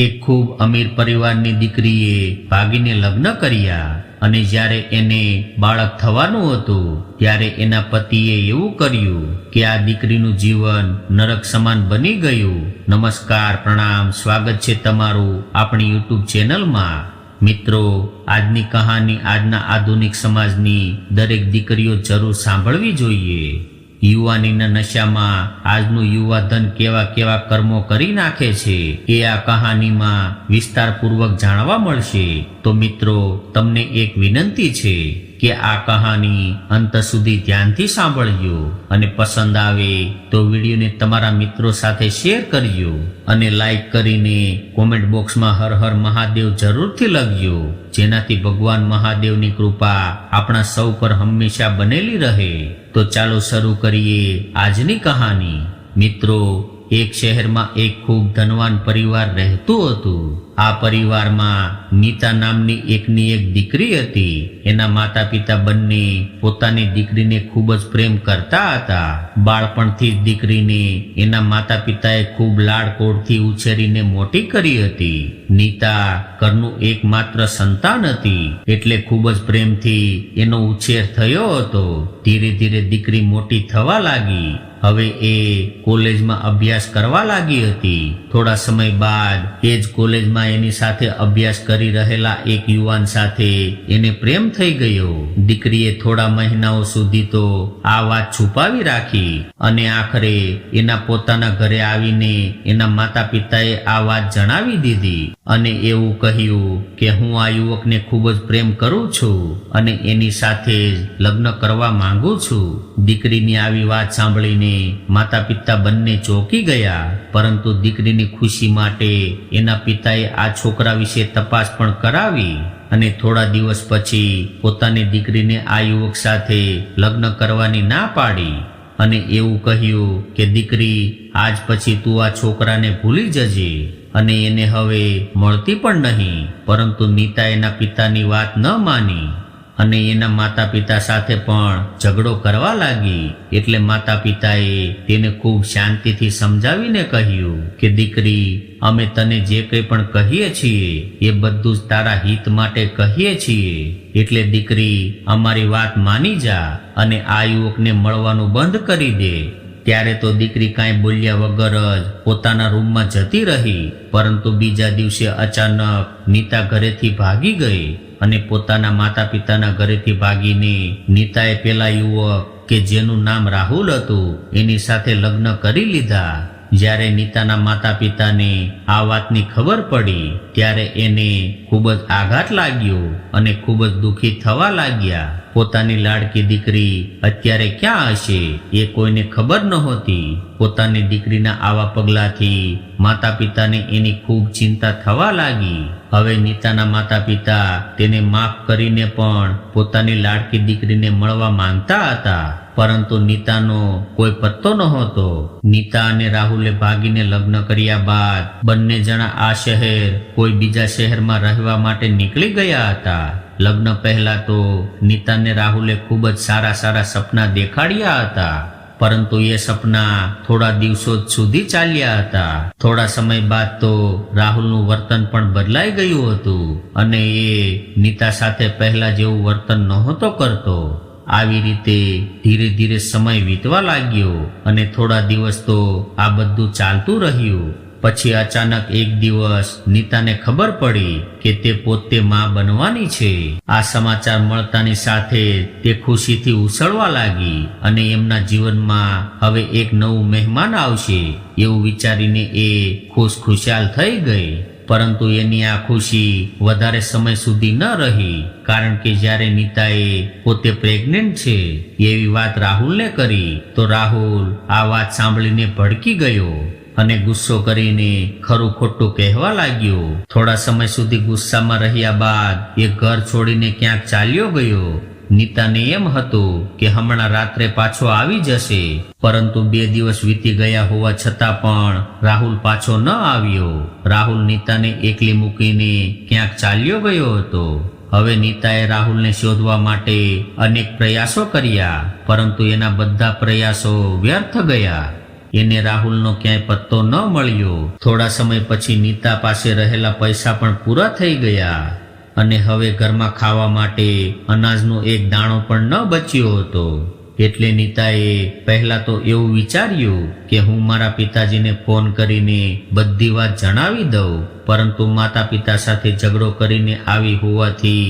એક ખૂબ અમીર પરિવારની દીકરીએ ભાગીને લગ્ન કર્યા અને જ્યારે એને બાળક થવાનું હતું, ત્યારે એના પતિએ એવું કર્યું કે આ દીકરીનું જીવન નરક સમાન બની ગયું. નમસ્કાર, પ્રણામ, સ્વાગત છે તમારું આપણી યુટ્યુબ ચેનલમાં. મિત્રો, આજની કહાની આજના આધુનિક સમાજની દરેક દીકરીઓ જરૂર સાંભળવી જોઈએ. યુવાનીના નશામાં આજનું યુવાધન કેવા કેવા કર્મો કરી નાખે છે, એ આ કહાનીમાં વિસ્તારપૂર્વક જાણવા મળશે. તો મિત્રો, તમને એક વિનંતી છે. કે આ કહાની અંત સુધી ધ્યાનથી સાંભળજો અને પસંદ આવે તો વિડીયોને તમારા મિત્રો સાથે શેર કરજો અને લાઈક કરીને કોમેન્ટ બોક્સમાં હર હર મહાદેવ જરૂરથી લખજો. જેનાથી ભગવાન મહાદેવની કૃપા આપણા સૌ પર હંમેશા બનેલી રહે. તો ચાલો શરૂ કરીએ આજની કહાની. મિત્રો, એક શહેરમાં એક ખૂબ ધનવાન પરિવાર રહેતું હતું. આ પરિવારમાં નીતા નામની એકની એક દીકરી હતી. એના માતા પિતા બંને પોતાની દીકરીને ખૂબ જ પ્રેમ કરતા હતા. બાળપણથી જ દીકરીને એના માતા પિતાએ ખૂબ લાડકોડથી ઉછેરીને મોટી કરી હતી. નીતા ઘરનું એકમાત્ર સંતાન હતી, એટલે ખૂબ જ પ્રેમથી એનો ઉછેર થયો હતો. ધીરે ધીરે દીકરી મોટી થવા લાગી. હવે એ કોલેજમાં અભ્યાસ કરવા લાગી હતી. થોડા સમય બાદ એ જ કોલેજમાં એની સાથે અભ્યાસ કરી રહેલા એક યુવાન સાથે એને પ્રેમ થઈ ગયો. દીકરીએ થોડા મહિનાઓ સુધી તો આ વાત છુપાવી રાખી અને આખરે એના પોતાના ઘરે આવીને એના માતા પિતાએ આ વાત જણાવી દીધી. અને એવું કહ્યું કે હું આ યુવકને ખૂબ જ પ્રેમ કરું છું અને એની સાથે જ લગ્ન કરવા માંગુ છું. દીકરીની આવી વાત સાંભળીને માતા પિતા બંને ચોંકી ગયા, પરંતુ દીકરીની ખુશી માટે એના પિતાએ આ છોકરા વિશે તપાસ પણ કરાવી અને થોડા દિવસ પછી પોતાની દીકરીને આ યુવક સાથે લગ્ન કરવાની ના પાડી અને એવું કહ્યું કે, દીકરી, આજ પછી તું આ છોકરાને ભૂલી જજે. અને એને હવે મળતી પણ નહીં, પરંતુ નીતા એના પિતાની વાત ન માની અને એના માતા પિતા સાથે પણ ઝઘડો કરવા લાગી. એટલે માતા પિતાએ તેને ખૂબ શાંતિથી સમજાવીને કહ્યું કે, દીકરી, અમે તને જે કંઈ પણ કહીએ છીએ, એ બધું જ તારા હિત માટે કહીએ છીએ. એટલે દીકરી, અમારી વાત માની જા અને આ યુવકને મળવાનું બંધ કરી દે. ત્યારે તો દીકરી કાંઈ બોલ્યા વગર જ પોતાના રૂમમાં જતી રહી, પરંતુ બીજા દિવસે અચાનક નીતા ઘરેથી ભાગી ગઈ અને પોતાના માતા પિતાના ઘરેથી ભાગીને નીતાએ પેલા યુવક કે જેનું નામ રાહુલ હતું, એની સાથે લગ્ન કરી લીધા. જ્યારે નીતાના માતા પિતાને આ વાતની ખબર પડી, ત્યારે એને ખૂબ જ આઘાત લાગ્યો અને ખૂબ જ દુઃખી થવા લાગ્યા. પોતાની લાડકી દીકરી અત્યારે ક્યાં હશે એ કોઈને ખબર નહોતી. પોતાની દીકરીના આવા પગલાથી માતા પિતાને એની ખૂબ ચિંતા થવા લાગી. હવે નીતાના માતા પિતા તેને માફ કરીને પણ પોતાની લાડકી દીકરીને મળવા માંગતા હતા. પરંતુ નીતાનો કોઈ પત્તો નહોતો. નીતા અને રાહુલે ભાગીને લગ્ન કર્યા બાદ બંને જણા આ શહેર, કોઈ બીજા શહેરમાં રહેવા માટે નીકળી ગયા હતા. લગ્ન પહેલા તો નીતાને રાહુલે ખૂબ જ સારા સારા સપના દેખાડ્યા હતા. પરંતુ એ સપના થોડા દિવસો સુધી ચાલ્યા હતા. થોડા સમય બાદ તો રાહુલનું વર્તન પણ બદલાઈ ગયું હતું અને એ નીતા સાથે પહેલા જેવું વર્તન નહોતો કરતો. આવી રીતે ધીરે ધીરે સમય વીતવા લાગ્યો અને થોડા દિવસ તો આ બધું ચાલતું રહ્યું. પછી અચાનક એક દિવસ નીતાને ખબર પડી કે તે પોતે માં બનવાની છે. આ સમાચાર મળતાની સાથે તે ખુશીથી ઉછળવા લાગી અને એમના જીવનમાં હવે એક નવું મહેમાન આવશે એવું વિચારીને એ ખુશ ખુશાલ થઈ ગઈ. પરંતુ એની આ ખુશી વધારે સમય સુધી ન રહી, કારણ કે જ્યારે નીતાએ પોતે પ્રેગ્નેન્ટ છે એવી વાત રાહુલને કરી, તો રાહુલ આ વાત સાંભળીને ભડકી ગયો. અને ગુસ્સો કરીને ખરું ખોટું કહેવા લાગ્યો. થોડા સમય સુધી ગુસ્સામાં રહ્યા બાદ એ ઘર છોડીને ક્યાંક ચાલ્યો ગયો. નીતાને એમ હતું કે હમણાં રાત્રે પાછો આવી જશે. પરંતુ બે દિવસ વીતી ગયા હોવા છતાં પણ રાહુલ પાછો ન આવ્યો. રાહુલ નીતાને એકલી મૂકીને ક્યાંક ચાલ્યો ગયો હતો. હવે નીતાએ રાહુલને શોધવા માટે અનેક પ્રયાસો કર્યા, પરંતુ એના બધા પ્રયાસો વ્યર્થ ગયા. એને રાહુલનો ક્યાંય પત્તો ન મળ્યો. થોડા સમય પછી નીતા પાસે રહેલા પૈસા પણ પૂરા થઈ ગયા અને હવે ઘરમાં ખાવા માટે અનાજનો એક દાણો પણ ન બચ્યો હતો. એટલે નીતાએ પહેલા તો એવું વિચાર્યું કે હું મારા પિતાજીને ફોન કરીને બધી વાત જણાવી દઉં, પરંતુ માતા પિતા સાથે ઝઘડો કરીને આવી હોવાથી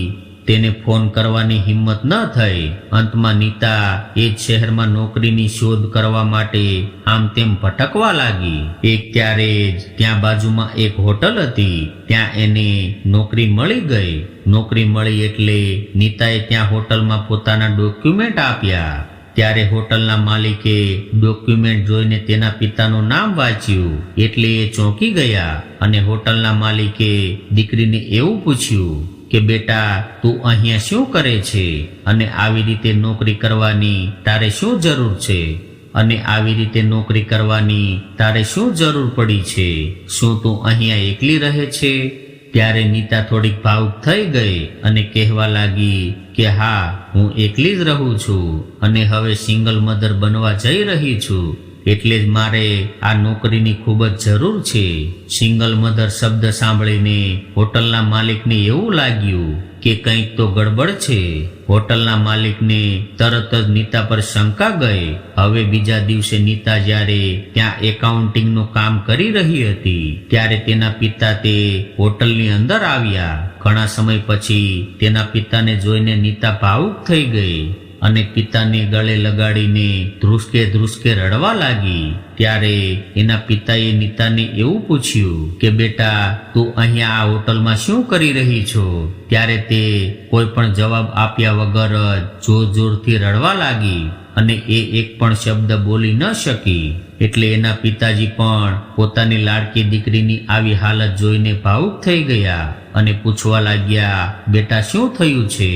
તેને ફોન કરવાની હિંમત ન થઈ. અંતમાં નીતા એ જ શહેરમાં નોકરીની શોધ કરવા માટે આમ તેમ ભટકવા લાગી. એક ત્યારે જ ત્યાં બાજુમાં એક હોટલ હતી. ત્યાં એને નોકરી મળી ગઈ. નોકરી મળી એટલે નીતાએ ત્યાં હોટલમાં પોતાના ડોક્યુમેન્ટ આપ્યા. ત્યારે હોટલના માલિકે ડોક્યુમેન્ટ જોઈને તેના પિતાનું નામ વાંચ્યું. એટલે એ ચોંકી ગયા અને હોટલના માલિકે દીકરીને એવું પૂછ્યું કે બેટા, તું અહીંયા શું કરે છે? અને આવી રીતે નોકરી કરવાની તારે શું જરૂર છે? અને આવી રીતે નોકરી કરવાની તારે શું જરૂર પડી છે? શું તું અહીંયા એકલી રહે છે? ત્યારે નીતા થોડીક ભાવુક થઈ ગઈ અને કહેવા લાગી કે, હા, હું એકલી જ રહું છું અને હવે સિંગલ મધર બનવા જઈ રહી છું. એટલે જ મારે આ નોકરીની ખૂબ જ જરૂર છે. સિંગલ મધર શબ્દ સાંભળીને હોટલના માલિકને એવું લાગ્યું કે કંઈક તો ગડબડ છે. હોટલના માલિકને તરત જ નીતા પર શંકા ગઈ. હવે બીજા દિવસે નીતા જ્યારે ત્યાં એકાઉન્ટિંગનું કામ કરી રહી હતી, ત્યારે તેના પિતા તે હોટલની અંદર આવ્યા. ઘણા સમય પછી તેના પિતાને જોઈને નીતા ભાવુક થઈ ગઈ. અને પિતાને ગળે લગાડીને ધ્રુસકે ધ્રુસકે રડવા લાગી. ત્યારે એના પિતાએ નીતાને એવું પૂછ્યું કે, બેટા, તું અહીંયા આ હોટલમાં શું કરી રહી છો? ત્યારે તે કોઈ પણ જવાબ આપ્યા વગર જોર જોરથી રડવા લાગી અને એ એક પણ શબ્દ બોલી ન શકી. એટલે એના પિતાજી પણ પોતાની લાડકી દીકરીની આવી હાલત જોઈને ભાવુક થઈ ગયા અને પૂછવા લાગ્યા, બેટા, શું થયું છે?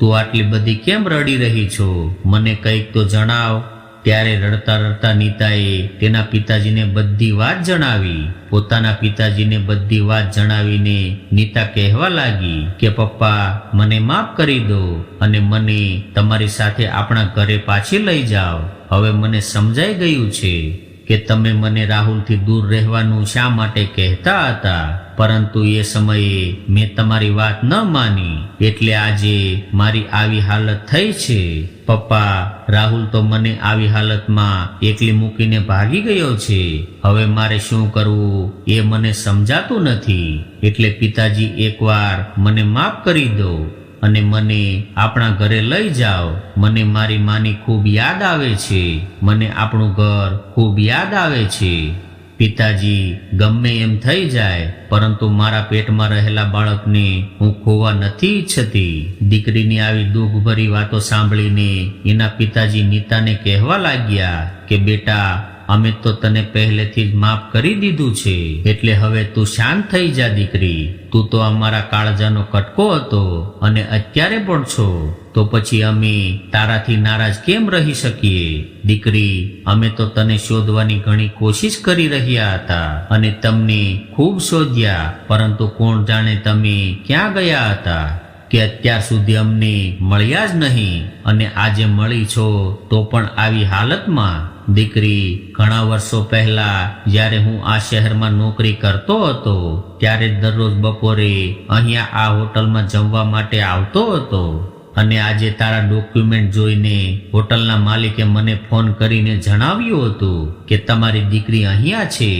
તું આટલી બધી કેમ રડી રહી છો? મને કંઈક તો જણાવ. ત્યારે રડતા રડતા નીતાએ તેના પિતાજીને બધી વાત જણાવી. પોતાના પિતાજીને બધી વાત જણાવીને નીતા કહેવા લાગી કે, પપ્પા, મને માફ કરી દો અને મને તમારી સાથે આપણા ઘરે પાછી લઈ જાઓ. હવે મને સમજાઈ ગયું છે. કે તમે મને રાહુલથી દૂર રહેવાનું શા માટે કહેતા હતા? પરંતુ એ સમયે મેં તમારી વાત ન માની. એટલે આજે મારી આવી હાલત થઈ છે. પપ્પા, રાહુલ તો મને આવી હાલતમાં એકલી મૂકીને ભાગી ગયો છે. હવે મારે શું કરવું એ મને સમજાતું નથી. એટલે પિતાજી એકવાર મને માફ કરી દો. અને મને આપણા ઘરે લઈ જાઓ. મને મારી માની ખૂબ યાદ આવે છે. મને આપણું ઘર ખૂબ યાદ આવે છે. પિતાજી, ગમે એમ થઈ જાય, પરંતુ મારા પેટમાં રહેલા બાળકને હું ખોવા નથી ઈચ્છતી. દીકરીની આવી દુઃખભરી વાતો સાંભળીને એના પિતાજી નીતાને કહેવા લાગ્યા કે, બેટા અમે તો તને પહેલેથી જ માફ કરી દીધું છે. એટલે હવે તું શાંત થઈ જા, દીકરી. તું તો અમારા કાળજાનો કટકો હતો અને અત્યારે પણ છો. તો પછી અમે તારાથી નારાજ કેમ રહી શકીએ? દીકરી, અમે તો તને શોધવાની ઘણી કોશિશ કરી રહ્યા હતા અને તમને ખૂબ શોધ્યા, પરંતુ કોણ જાણે તમે ક્યાં ગયા હતા? કે અત્યાર સુધી અમને મળ્યા જ નહીં અને આજે મળી છો તો પણ આવી હાલતમાં. દીકરી ઘણા વર્ષો પહેલા જ્યારે હું આ શહેરમાં નોકરી કરતો હતો, ત્યારે દરરોજ બપોરે અહીંયા આ હોટલમાં જમવા માટે આવતો હતો. અને આજે તારા ડોક્યુમેન્ટ જોઈને હોટલના માલિકે મને ફોન કરીને જણાવ્યું હતું કે તમારી દીકરી અહીંયા છે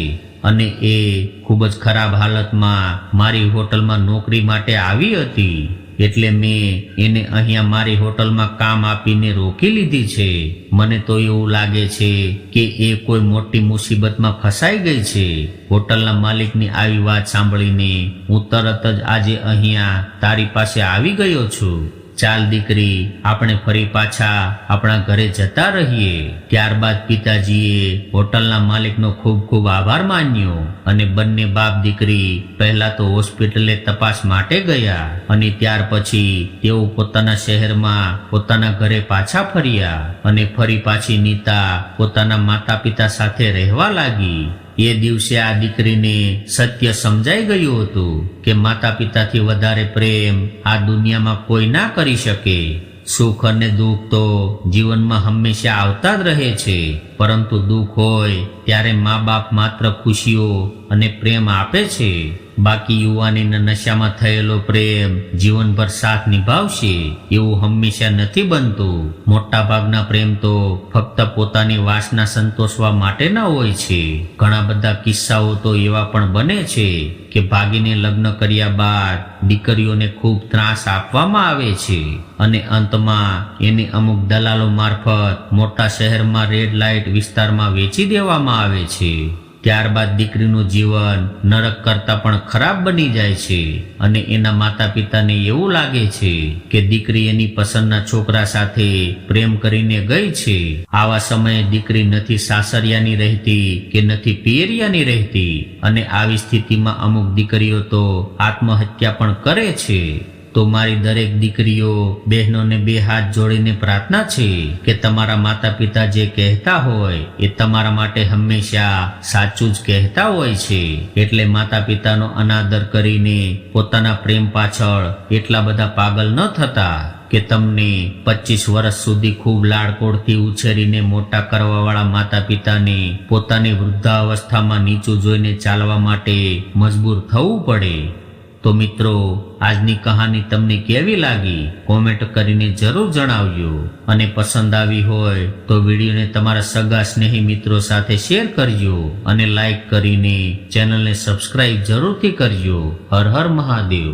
અને એ ખૂબ જ ખરાબ હાલતમાં મારી હોટલમાં નોકરી માટે આવી હતી. એટલે મેં એને અહીંયા મારી હોટલમાં કામ આપીને રોકી લીધી છે. મને તો એવું લાગે છે કે એ કોઈ મોટી મુસીબતમાં ફસાઈ ગઈ છે. હોટલના માલિકની આવી વાત સાંભળીને હું તરત જ આજે અહીંયા તારી પાસે આવી ગયો છું. ચાલ દીકરી, આપણે ફરી પાછા આપણા ઘરે જતા રહીએ. ત્યારબાદ પિતાજીએ હોટલના માલિકનો ખૂબ ખૂબ આભાર માન્યો અને બંને બાપ દીકરી પહેલા તો હોસ્પિટલે તપાસ માટે ગયા અને ત્યાર પછી તેઓ પોતાના શહેરમાં પોતાના ઘરે પાછા ફર્યા અને ફરી પાછી નીતા પોતાના માતા પિતા સાથે રહેવા લાગી. એ દિવસે આ દીકરીને સત્ય સમજાઈ ગયું હતું કે માતા પિતાથી વધારે પ્રેમ આ દુનિયામાં કોઈ ના કરી શકે. સુખ અને દુઃખ તો જીવનમાં હંમેશા આવતા જ રહે છે, પરંતુ દુઃખ હોય ત્યારે મા બાપ માત્ર ખુશીઓ અને પ્રેમ આપે છે. બાકી યુવાનીના નશામાં થયેલો પ્રેમ જીવનભર સાથ નિભાવશે એવું હંમેશા નથી બનતું. મોટા ભાગના પ્રેમ તો ફક્ત પોતાની વાસના સંતોષવા માટેના હોય છે. ઘણા બધા કિસ્સાઓ તો એવા પણ બને છે કે ભાગીને લગ્ન કર્યા બાદ દીકરીઓને ખૂબ ત્રાસ આપવામાં આવે છે અને અંતમાં એને અમુક દલાલો મારફત મોટા શહેરમાં રેડ લાઇટ વિસ્તારમાં વેચી દેવામાં આવે છે. ત્યારબાદ દીકરીનું જીવન નરક કરતા પણ ખરાબ બની જાય છે અને એના માતા પિતાને એવું લાગે છે કે દીકરી એની પસંદના છોકરા સાથે પ્રેમ કરીને ગઈ છે. આવા સમયે દીકરી નથી સાસરિયાની રહેતી કે નથી પિયરિયાની રહેતી અને આવી સ્થિતિમાં અમુક દીકરીઓ તો આત્મહત્યા પણ કરે છે. તો મારી દરેક દીકરીઓ, બહેનોને બે હાથ જોડીને પ્રાર્થના છે કે તમારા માતા પિતા જે કહેતા હોય, એ તમારા માટે હંમેશા સાચું જ કહેતા હોય છે. એટલે માતા પિતાનો અનાદર કરીને પોતાના પ્રેમ પાછળ એટલા બધા પાગલ ન થતા કે તમને પચીસ વર્ષ સુધી ખૂબ લાડકોડથી ઉછેરીને મોટા કરવાવાળા માતા પિતાને પોતાની વૃદ્ધાવસ્થામાં નીચું જોઈને ચાલવા માટે મજબૂર થવું પડે. તો મિત્રો, આજની કહાની તમને કેવી લાગી? કોમેન્ટ કરીને જરૂર જણાવજો. અને પસંદ આવી હોય તો વિડીયોને તમારા સગા સ્નેહી મિત્રો સાથે શેર કરજો અને લાઈક કરીને ચેનલને સબસ્ક્રાઇબ જરૂરથી કરજો. હર હર મહાદેવ.